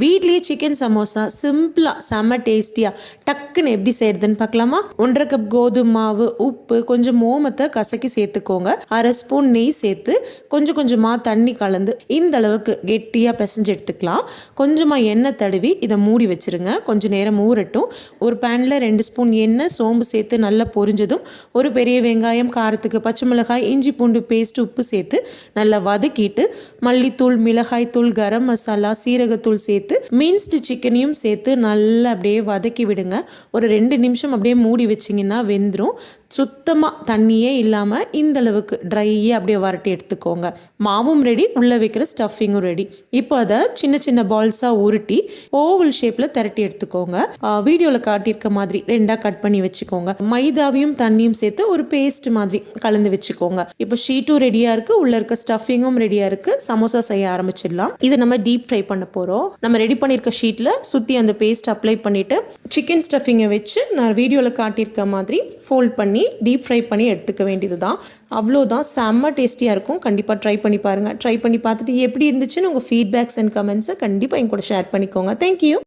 வீட்லேயே சிக்கன் சமோசா சிம்பிளாக செம்ம டேஸ்டியாக டக்குன்னு எப்படி செய்யறதுன்னு பார்க்கலாமா? ஒன்றரை கப் கோதுமை மாவு உப்பு கொஞ்சம் மோமத்தை கசக்கி சேர்த்துக்கோங்க. அரை ஸ்பூன் நெய் சேர்த்து கொஞ்சம் கொஞ்சமாக தண்ணி கலந்து இந்த அளவுக்கு கெட்டியாக பிசைஞ்சு எடுத்துக்கலாம். கொஞ்சமாக எண்ணெய் தடவி இதை மூடி வச்சிருங்க. கொஞ்சம் நேரம் ஊறட்டும். ஒரு பேனில் ரெண்டு ஸ்பூன் எண்ணெய் சோம்பு சேர்த்து நல்லா பொரிஞ்சதும் ஒரு பெரிய வெங்காயம் காரத்துக்கு பச்சை மிளகாய் இஞ்சி பூண்டு பேஸ்ட் உப்பு சேர்த்து நல்லா வதக்கிட்டு மல்லித்தூள் மிளகாய் தூள் கரம் மசாலா சீரகத்தூள் சேர்த்து மின்ஸ்டு சிக்கனையும் சேர்த்து நல்லா அப்படியே வதக்கி விடுங்க. ஒரு ரெண்டு நிமிஷம் அப்படியே மூடி வச்சிங்கன்னா வெந்துடும் சுத்தமாக தண்ணியே இல்லாமல் இந்த அளவுக்கு ட்ரையாக அப்படியே வரட்டி எடுத்துக்கோங்க. மாவும் ரெடி உள்ளே வைக்கிற ஸ்டஃபிங்கும் ரெடி இப்போ அதை சின்ன சின்ன பால்ஸாக உருட்டி ஓவல் ஷேப்பில் திரட்டி எடுத்துக்கோங்க. வீடியோவில் காட்டியிருக்க மாதிரி ரெண்டாக கட் பண்ணி வச்சுக்கோங்க. மைதாவையும் தண்ணியும் சேர்த்து ஒரு பேஸ்ட் மாதிரி கலந்து வச்சுக்கோங்க. இப்போ ஷீட்டும் ரெடியாக இருக்குது உள்ளே இருக்க ஸ்டஃபிங்கும் ரெடியாக இருக்குது சமோசா செய்ய ஆரம்பிச்சிடலாம். இதை நம்ம டீப் ஃப்ரை பண்ண போகிறோம் நம்ம ரெடி பண்ணியிருக்க ஷீட்டில் சுற்றி அந்த பேஸ்ட் அப்ளை பண்ணிவிட்டு சிக்கன் ஸ்டஃபிங்கை வச்சு நான் வீடியோவில் காட்டியிருக்க மாதிரி ஃபோல்ட் பண்ணி பண்ணி டீப் ஃப்ரை பண்ணி எடுத்துக்க வேண்டியது தான் அவ்வளோதான் செம்ம டேஸ்டியாக இருக்கும். கண்டிப்பாக ட்ரை பண்ணி பாருங்கள் ட்ரை பண்ணி பார்த்துட்டு எப்படி இருந்துச்சுன்னு உங்கள் ஃபீட்பேக்ஸ் அண்ட் கமெண்ட்ஸை கண்டிப்பாக என் கூட ஷேர் பண்ணிக்கோங்க தேங்க்யூ